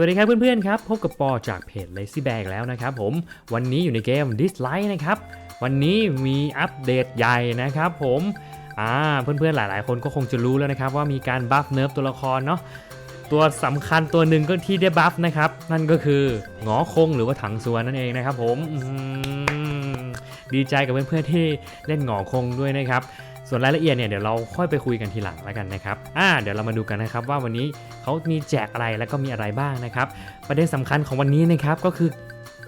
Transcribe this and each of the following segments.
วัสดีครับเพื่อนๆครับ พบกับปอจากเพจ Lazy Bag แล้วนะครับผมวันนี้อยู่ในเกม Dislike นะครับ วันนี้มีอัปเดตใหญ่นะครับผมอ่าเพื่อนๆหลายๆ คนก็คงจะรู้แล้วนะครับ ว่ามีการบัฟเนิร์ฟตัวละครเนาะตัวสำคัญตัวหนึ่งก็ที่ได้บัฟนะครับ นั่นก็คือหงอคงหรือว่าถังสวนนั่นเองนะครับผมมดีใจกับเพื่อนๆที่เล่นหงอคงด้วยนะครับ ส่วนรายละเอียดเนี่ยเดี๋ยวเราค่อยไปคุยกันทีหลังแล้วกันนะครับอ่าเดี๋ยวเรามาดูกันนะครับว่าวันนี้เขามีแจกอะไรแล้วก็มีอะไรบ้างนะครับ ประเด็นสำคัญของวันนี้นะครับก็คือ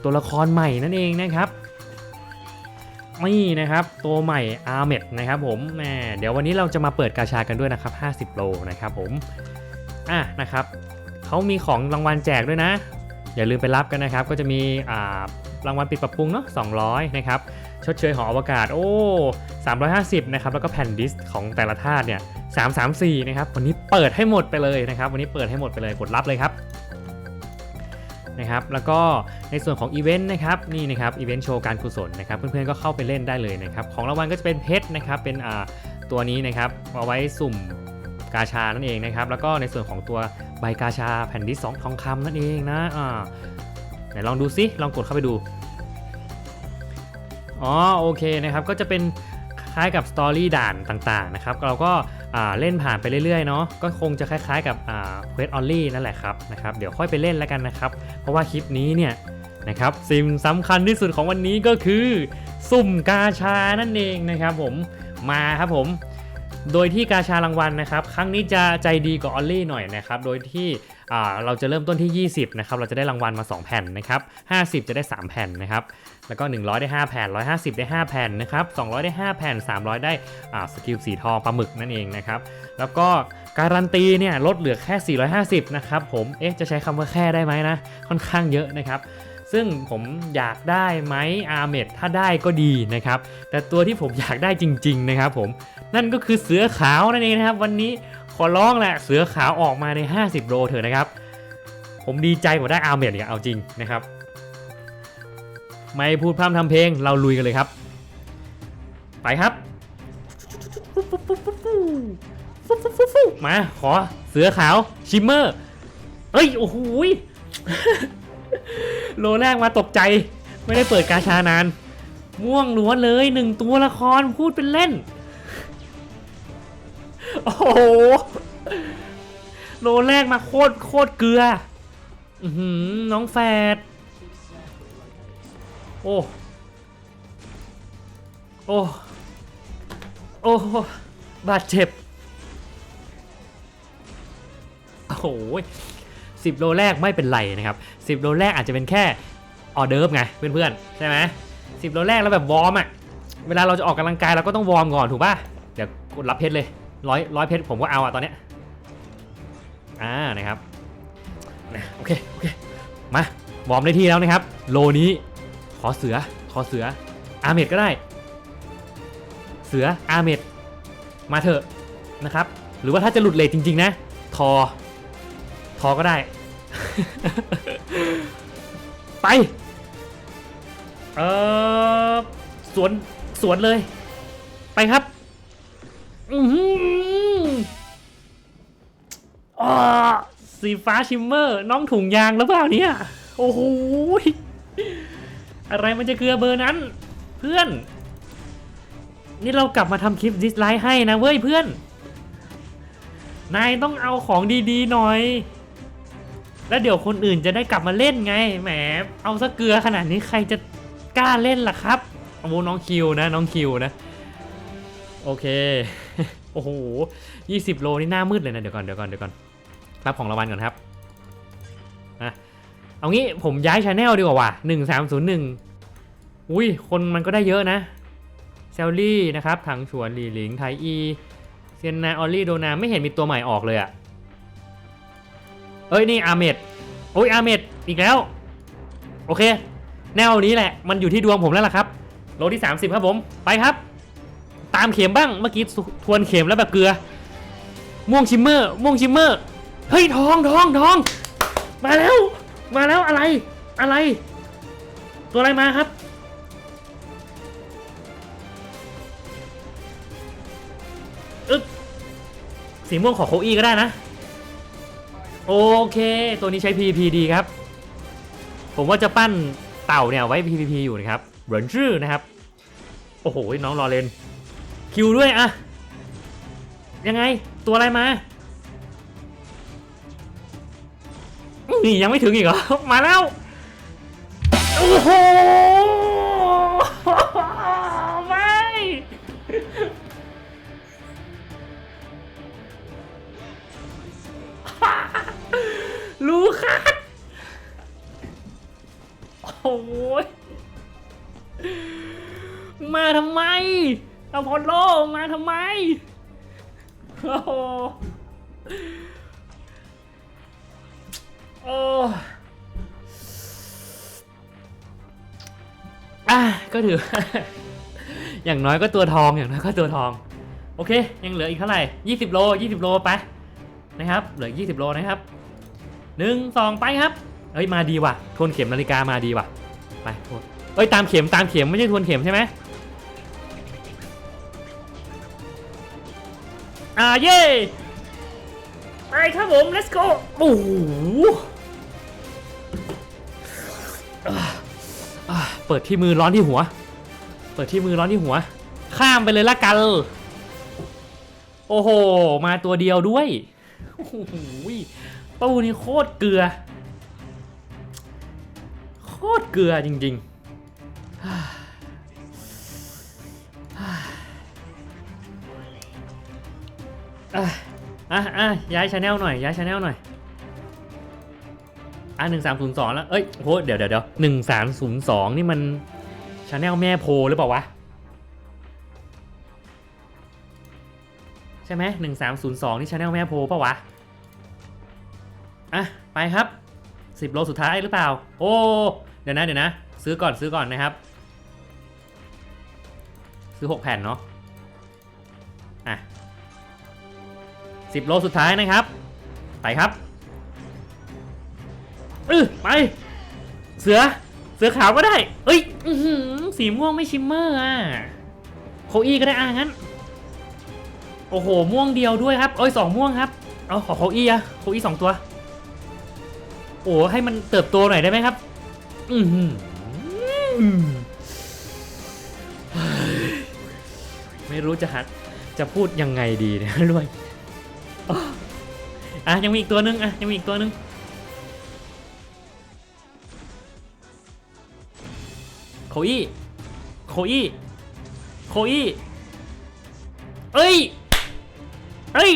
ตัวละครใหม่นั่นเองนะครับนี่นะครับตัวใหม่อาร์เมดนะครับผมแหมเดี๋ยววันนี้เราจะมาเปิดกาชากันด้วยนะครับ 50 โลนะครับผมอะนะครับเขามีของรางวัลแจกด้วยนะ อย่าลืมไปรับกันนะครับ ก็จะมีอ่ารางวัลปิดปรับปรุงเนาะ200 นะครับ ชดเชยหออวกาศโอ้ 350 นะครับ แล้วก็แผ่นดิสของแต่ละธาตุเนี่ย 334 นะครับ วันนี้เปิดให้หมดไปเลยนะครับ วันนี้เปิดให้หมดไปเลยกดรับเลยครับนะครับแล้วก็ในส่วนของอีเวนต์นะครับนี่นะครับอีเวนต์โชว์การกุศลนะครับเพื่อนๆก็เข้าไปเล่นได้เลยนะครับของรางวัลก็จะเป็นเพชรนะครับเป็นอ่าตัวนี้นะครับเอาไว้สุ่มกาชานั่นเองนะครับแล้วก็ในส่วนของตัวใบกาชาแผ่นดิสสองทองคำนั่นเองนะอ่าไหนลองดูซิลองกดเข้าไปดู อ๋อโอเคนะครับก็จะเป็นคล้ายกับสตอรี่ด่านต่างๆนะครับเราก็าเล่นผ่านไปเรื่อยๆเนาะก็คงจะคล้ายๆกับเควสออลลี่นั่นแหละครับนะครับเดี๋ยวค่อยไปเล่นแล้วกันนะครับ เพราะว่าคลิปนี้เนี่ยนะครับสิ่งสำคัญที่สุดของวันนี้ก็คือ สุ่มกาชานั่นเองนะครับผมมาครับผม โดยที่กาชารางวัลนะครับ ครั้งนี้จะใจดีกว่าออลลี่หน่อยนะครับ โดยที่เราจะเริ่มต้นที่ 20 นะครับ เราจะได้รางวัลมา 2 แผ่นนะครับ50 จะได้ 3 แผ่นนะครับ แล้วก็ 100 ได้ 5 แผ่น 150 ได้ 5 แผ่นนะครับ 200 ได้ 5 แผ่น 300 ได้อ่าสกิลสีทองปลาหมึกนั่นเองนะครับ แล้วก็การันตีเนี่ยลดเหลือแค่ 450 นะครับผม เอ๊ะ จะใช้คำว่าแค่ได้ไหมนะ ค่อนข้างเยอะนะครับ ซึ่งผมอยากได้ไหมอาร์เมดถ้าได้ก็ดีนะครับ แต่ตัวที่ผมอยากได้จริง ๆ นะครับผมนั่นก็คือเสือขาวนั่นเองนะครับ วันนี้ขอร้องแหละเสือขาวออกมาใน 50 โลเถอะนะครับ ผมดีใจกว่าได้อาร์เมดเนี่ยเอาจริงนะครับ ไม่พูดพร่ำทำเพลงเราลุยกันเลยครับ ไปครับมาขอเสือขาวชิมเมอร์เอ้ยโอ้โห โลแรกมาตกใจ ไม่ได้เปิดกาชานาน ม่วงล้วนเลยหนึ่งตัวละครพูดเป็นเล่น โอ้โห โลแรกมาโคตรโคตรเกลืออืน้องแฝดโอ้ โอ้ โอ้ บาดเจ็บ โอ้โห สิบโลแรกไม่เป็นไรนะครับสิบโลแรกอาจจะเป็นแค่ออเดิร์ฟไงเพื่อนๆใช่ไหมสิบโลแรกแล้วแบบวอร์มอะเวลาเราจะออกกำลังกายเราก็ต้องวอร์มก่อนถูกป่ะเดี๋ยวกดรับเพชรเลยร้อยร้อยเพชรผมก็เอาอะตอนเนี้ยอ่านะครับนะโอเคโอเคมาวอร์มได้ที่แล้วนะครับ โลนี้ขอเสือขอเสืออาเมดก็ได้ เสืออาเมดมาเถอะนะครับ หรือว่าถ้าจะหลุดเลทจริง ๆ นะ ทอ ทอก็ได้ ไป เออสวนสวนเลย ไปครับ อือหืออ่าสีฟ้าชิมเมอร์ น้องถุงยางหรือเปล่าเนี่ย โอ้โห อะไรมันจะเกลือเบอร์นั้น เพื่อน นี่เรากลับมาทำคลิปดิสไลค์ให้นะเว้ยเพื่อน นายต้องเอาของดีๆหน่อย แล้วเดี๋ยวคนอื่นจะได้กลับมาเล่นไง แหม เอาซะเกลือขนาดนี้ใครจะกล้าเล่นล่ะครับโอ้โหน้องคิวนะ น้องคิวนะ โอเค โอ้โห20โลนี่หน้ามืดเลยนะ เดี๋ยวก่อน เดี๋ยวก่อน เดี๋ยวก่อน รับของรางวัลก่อนครับนะเอางี้ผมย้ายชาแนลดีกว่าว่ะ1301อุ้ย คนมันก็ได้เยอะนะ เซลลี่นะครับ ถังฉวนหลีหลิง ไทอี เซียนนา ออลลี่ โดนา ไม่เห็นมีตัวใหม่ออกเลยอะ เอ้ยนี่อาเมดโอ้ยอาเมดอีกแล้ว โอเค แนวนี้แหละ มันอยู่ที่ดวงผมแล้วล่ะครับ โลที่ 30 ครับผม ไปครับ ตามเข็มบ้าง เมื่อกี้ทวนเข็มแล้วแบบเกลือ ม่วงชิมเมอร์ ม่วงชิมเมอร์ เฮ้ยทองทองทอง มาแล้ว มาแล้วอะไร อะไร ตัวอะไรมาครับ อึ๊บสีม่วงขอโคอี้ก็ได้นะ โอเค ตัวนี้ใช้ PVP ดีครับ ผมว่าจะปั้นเต่าเนี่ยไว้ PVP อยู่นะครับเหรินชื่อนะครับ โอ้โห น้องรอเลน คิวด้วยอะยังไงตัวอะไรมา นี่ยังไม่ถึงอีกเหรอ มาแล้ว โอ้โห ลูคัสโอ้ยมาทำไมอพอลโลมาทำไม โอ้โหโอ้อะก็ถือ อย่างน้อยก็ตัวทองอย่างน้อยก็ตัวทอง โอเค ยังเหลืออีกเท่าไหร่ 20 โล 20 โลไปนะครับ เหลือ 20 โลนะครับ หนึ่งสองไปครับเอ้ยมาดีว่ะทวนเข็มนาฬิกามาดีว่ะไปทวนเอ้ยตามเข็มตามเข็มไม่ใช่ทวนเข็มใช่ไหมอ่าเย่ไปครับผม let's go โอ้โหอ่เปิดที่มือร้อนที่หัว เปิดที่มือร้อนที่หัว ข้ามไปเลยละกัน โอ้โห มาตัวเดียวด้วย โอ้โห ตู้นี้โคตรเกลือ โคตรเกลือจริงๆอะอะอะย้ายชาแนลหน่อย ย้ายชาแนลหน่อยอะหนึ่งสามศูนย์สองแล้ว เอ้ยโหเดี๋ยวเดี๋ยวเดี๋ยวหนึ่งสามศูนย์สองนี่มันชาแนลแม่โพหรือเปล่าวะ ใช่ไหมหนึ่งสามศูนย์สองนี่ชาแนลแม่โพเปล่าวะ อะไปครับสิบโลสุดท้ายหรือเปล่า โอ้เดี๋ยวนะเดี๋ยวนะ ซื้อก่อนซื้อก่อนนะครับ ซื้อหกแผ่นเนาะอะสิบโลสุดท้ายนะครับ ไปครับเออไป เสือเสือขาวก็ได้ เอ้ยอื้อหือสีม่วงไม่ชิมเมอร์อะโคอี้ก็ได้อะงั้น โอ้โห ม่วงเดียวด้วยครับ เอ้ยสองม่วงครับ เอาขอโคอี้อะโคอี้สองตัว อ้ให้มันเติบโตหน่อยได้ไหมครับ อืมไม่รู้จะหัดจะพูดยังไงดีนี่ยด้วยอ๋ออะยังมีอีกตัวนึงอะยังมีอีกตัวนึงโคอี้โคอี้โคอี้เอ้ยเอ้ย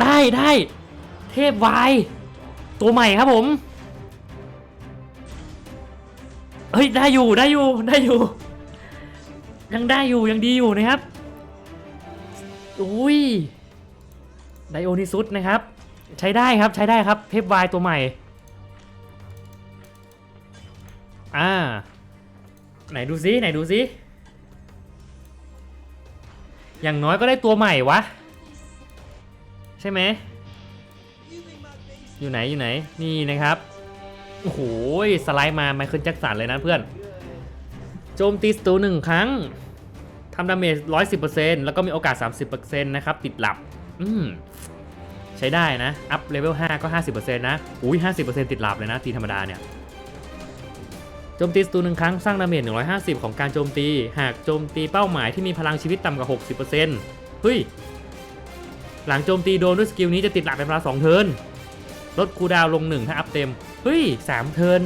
ได้ได้ เทพวายตัวใหม่ครับผม เฮ้ยได้อยู่ได้อยู่ได้อยู่ ยังได้อยู่ยังดีอยู่นะครับอุ้ยไดโอนิซุสนะครับ ใช้ได้ครับใช้ได้ครับเทพวายตัวใหม่ อ่า ไหนดูซิไหนดูซิอย่างน้อยก็ได้ตัวใหม่วะ ใช่ไหม อยู่ไหนอยู่ไหนนี่นะครับโอ้โหสไลด์มาไมเคิลแจ็คสันเลยนะเพื่อนโจมตีศัตรูหนึ่งครั้งทำดาเมจ110%แล้วก็มีโอกาส30%นต์นะครับ ติดหลับ อืม ใช้ได้นะ อัพเลเวล5ก็50%นต์นะ อุ้ย50%ติดหลับเลยนะ ตีธรรมดาเนี่ย โจมตีศัตรูหนึ่งครั้งสร้างดาเมจ150ของการโจมตี หากโจมตีเป้าหมายที่มีพลังชีวิตต่ำกว่า60%เปอร์เซ็นต์เฮ้ย หลังโจมตีโดนด้วยสกิลนี้จะติดหลับเป็นเวลา2เทิร์น ลดคูดาวน์ลง 1 ถ้าอัพเต็ม เฮ้ย 3 เทิร์น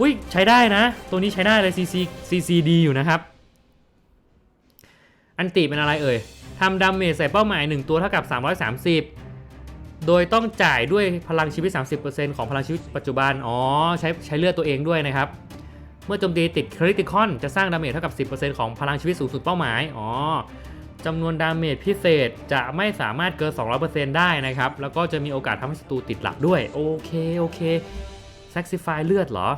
อุ้ยใช้ได้นะ ตัวนี้ใช้ได้เลย CC CCD อยู่นะครับ อันติเป็นอะไรเอ่ยทำดาเมจใส่เป้าหมาย 1 ตัวเท่ากับ 330 โดยต้องจ่ายด้วยพลังชีวิต 30%ของพลังชีวิตปัจจุบัน อ๋อ ใช้ใช้เลือดตัวเองด้วยนะครับ เมื่อโจมตีติดคริติคอนจะสร้างดาเมจเท่ากับ 10%ของพลังชีวิตสูงสุดเป้าหมาย อ๋อ จำนวนดาเมจพิเศษจะไม่สามารถเกิน 200%ได้นะครับ แล้วก็จะมีโอกาสทำให้ศัตรูติดหลับด้วย โอเคโอเค sacrifice เลือดเหรอ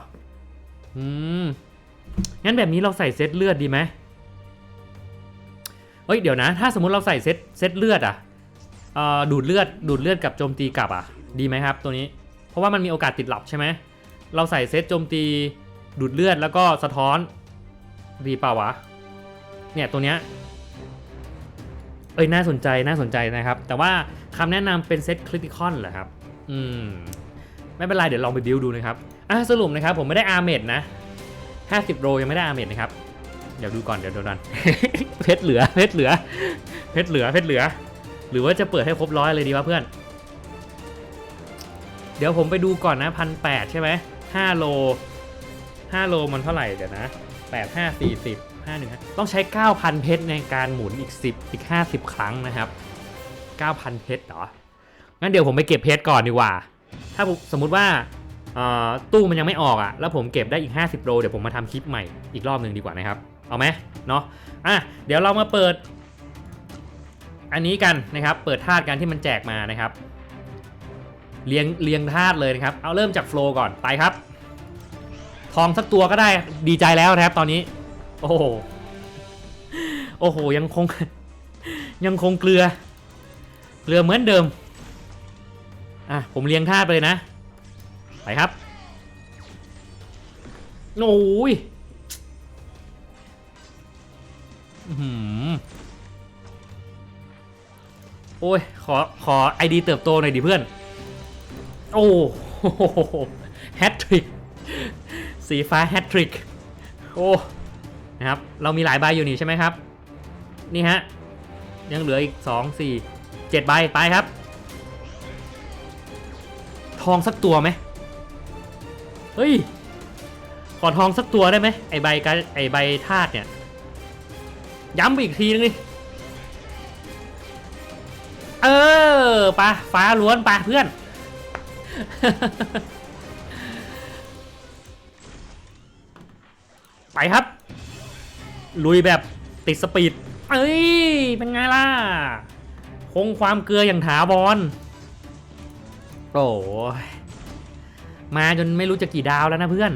อืม งั้นแบบนี้เราใส่เซตเลือดดีไหมเอ้ยเดี๋ยวนะ ถ้าสมมติเราใส่เซตเซตเลือดอะเอ่อดูดเลือดดูดเลือดกับโจมตีกลับอะดีไหมครับ ตัวนี้ เพราะว่ามันมีโอกาสติดหลับใช่ไหม เราใส่เซตโจมตีดูดเลือดแล้วก็สะท้อนดีเปล่าวะ เนี่ยตัวเนี้ย เอ้ยน่าสนใจน่าสนใจนะครับ แต่ว่าคำแนะนำเป็นเซตคริติคอนเหรอครับ อืม ไม่เป็นไร เดี๋ยวลองไปบิวดูนะครับ อะสรุปนะครับ ผมไม่ได้อาร์เมดนะ 50 โรยังไม่ได้อาร์เมดนะครับ เดี๋ยวดูก่อนเดี๋ยวดูก่อนเพชรเหลือเพชรเหลือเพชรเหลือเพชรเหลือ หรือว่าจะเปิดให้ครบร้อยเลยดีวะเพื่อน เดี๋ยวผมไปดูก่อนนะพันแปดใช่ไหมห้าโลห้าโลมันเท่าไหร่เดี๋ยวนะ แปดห้าสี่สิบห้าหนึ่งต้องใช้เก้าพันเพชรในการหมุนอีกสิบอีกห้าสิบครั้งนะครับเก้าพันเพชรเหรอ งั้นเดี๋ยวผมไปเก็บเพชรก่อนดีกว่า ถ้าสมมุติว่าตู้มันยังไม่ออกอะ่ะ แล้วผมเก็บได้อีก 50 โล เดี๋ยวผมมาทำคลิปใหม่อีกรอบหนึ่งดีกว่านะครับ เอาไหมเนาะอะ เดี๋ยวเรามาเปิด อันนี้กันนะครับ เปิดธาตุกันที่มันแจกมานะครับ เรียงเรียงธาตุเลยนะครับ เอาเริ่มจากโฟล์ก่อน ไปครับ ทองสักตัวก็ได้ดีใจแล้วนะครับตอนนี้ โอ้โหโอ้โหยังคง ยังคงเกลือ เกลือเหมือนเดิมอะผมเรียงธาไปเลยนะไปครับโอ้ยอื้อหือโอ้ย ขอ ขอไอดีเติบโตหน่อยดิเพื่อน โอ้โหแฮตทริก สีฟ้าแฮตทริกโอ้นะครับเรามีหลายใบอยู่นี่ใช่ไหมครับ นี่ฮะ ยังเหลืออีก 2 4 7ใบไปครับ ทองสักตัวไหมเฮ้ยขอทองสักตัวได้ไหมไอใบกไอใบธาตุเนี่ย ย้ำอีกทีนึงดิเออปะฟ้าล้วนปะเพื่อน ไปครับ ลุยแบบติดสปีด เอ้ย เป็นไงล่ะ คงความเกลืออย่างถาวรโอ้ยมาจนไม่รู้จะกี่ดาวแล้วนะเพื่อน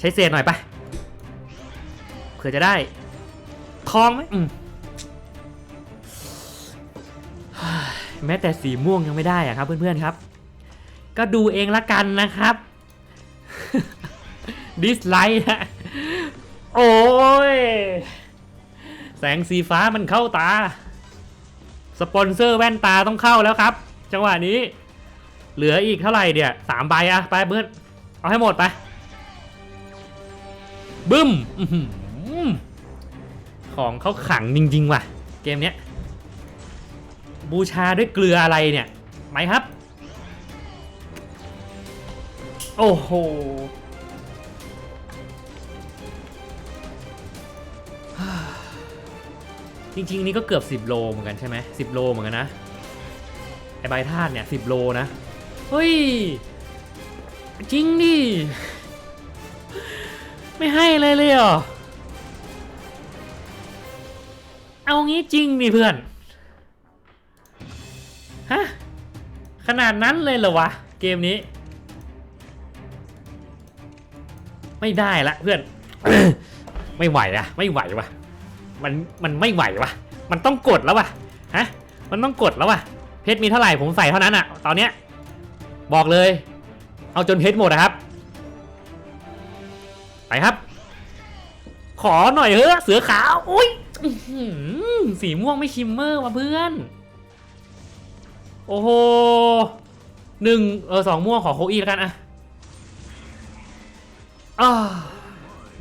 ใช้เศษหน่อยปะเผื่อจะได้ ทองไหมแม้แต่สีม่วงยังไม่ได้อะครับ เพื่อนๆครับ ก็ดูเองละกันนะครับ ดิสไลท์ฮะ โอ้ย แสงสีฟ้ามันเข้าตา สปอนเซอร์แว่นตาต้องเข้าแล้วครับ จังหวะนี้ เหลืออีกเท่าไหร่เดี๋ยสามใบอะไปเบิร์ดเอาให้หมดไป บึ้มของเขาขังจริง ๆ ว่ะ เกมเนี้ย บูชาด้วยเกลืออะไรเนี่ยไหมครับ โอ้โห จริง ๆ นี่ก็เกือบ 10 โลเหมือนกันใช่ไหม10โลเหมือนกันนะไอใบธาตุเนี่ย10โลนะเฮ้ยจริงดิไม่ให้เลยเลยเหรอเอางี้จริงดิเพื่อนฮะขนาดนั้นเลยเหรอวะเกมนี้ ไม่ได้ละเพื่อน ไม่ไหวอะไม่ไหววะ มันมันไม่ไหววะมันต้องกดแล้ววะฮะมันต้องกดแล้ววะเพชรมีเท่าไหร่ผมใส่เท่านั้นอะตอนเนี้ยบอกเลย เอาจนเพชรหมดนะครับ ไปครับ ขอหน่อยเถอเสือขาวอุ้ยสีม่วงไม่ชิมเมอร์ว่ะเพื่อน โอ้โหหนึ่งเออสองม่วงขอโคอีแล้วกันอะอ้า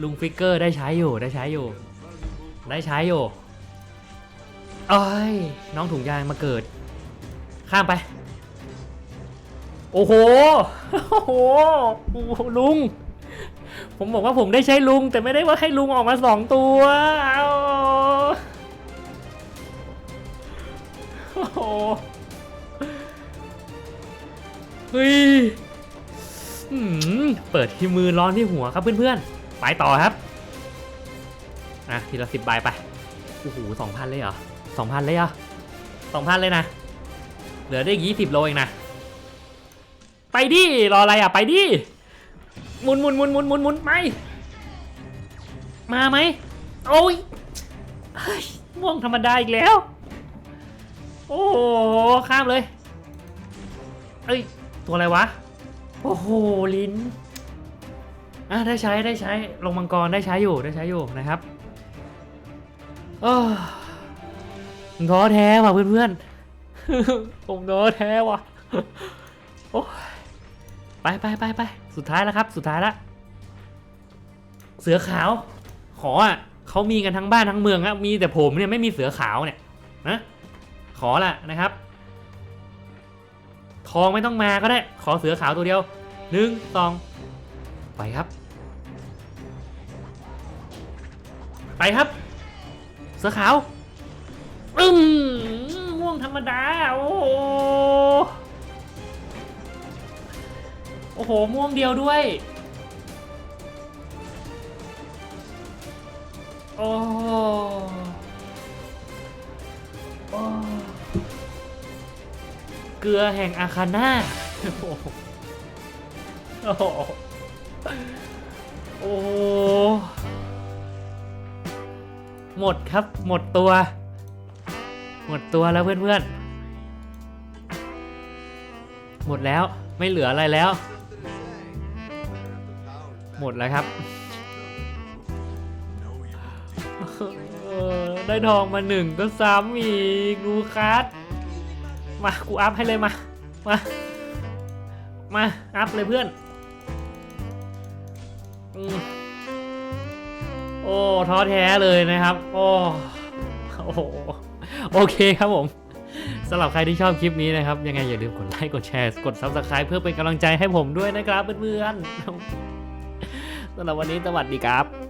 ลุงฟิกเกอร์ได้ใช้อยู่ได้ใช้อยู่ ได้ใช้อยู่เอ้ยน้องถุงยางมาเกิด ข้ามไป โอ้โหโอ้โหลุง ผมบอกว่าผมได้ใช้ลุง แต่ไม่ได้ว่าให้ลุงออกมาสองตัวเอาโอ้โหเฮ้ยเปิดที่มือร้อนที่หัวครับเพื่อนๆ ไปต่อครับ อะทีละสิบใบไปโอ้โหสองพันเลยเหรอสองพันเลยเหรอสองพันเลยนะ เหลือได้ยี่สิบโลเองนะ ไปดิ รออะไรอะ ไปดิ หมุนหมุนหมุนหมุนหมุนหมุนไปมาไหม โอ้ยเฮ้ยม่วงธรรมดาอีกแล้ว โอ้โห ข้ามเลย เอ้ย ตัวอะไรวะ โอ้โห ลิ้นอะได้ใช้ได้ใช้ ลงมังกรได้ใช้อยู่ได้ใช้อยู่นะครับ เออท้อแท้ว่ะเพื่อนๆ ผมท้อแท้ว่ะโอ้ไปไปไปไปสุดท้ายแล้วครับ สุดท้ายละ เสือขาว ขออะเขามีกันทั้งบ้านทั้งเมืองอะมีแต่ผมเนี่ยไม่มีเสือขาวเนี่ยนะขอละนะครับ ทองไม่ต้องมาก็ได้ ขอเสือขาวตัวเดียวหนึ่งสองไปครับ ไปครับ สือขาวอึ้มม่วงธรรมดา โอ้โหโอ้โห ม่วงเดียวด้วย โอ้โอ้เกลือแห่งอาคาน่าโอ้โหโอ้ หมดครับ หมดตัว หมดตัวแล้วเพื่อนๆ หมดแล้วไม่เหลืออะไรแล้ว หมดแล้วครับได้ทองมาหนึ่งก็ซ้ำอีกดูคัสมากูอัพให้เลยมา มา มา อัพเลยเพื่อน อืม โอ้ท้อแท้เลยนะครับ โอ้โอ้โหโอเคครับผมสำหรับใครที่ชอบคลิปนี้นะครับ ยังไงอย่าลืมกดไลค์กดแชร์กด Subscribe เพื่อเป็นกำลังใจให้ผมด้วยนะครับเพื่อนๆสำหรับวันนี้สวัสดีครับ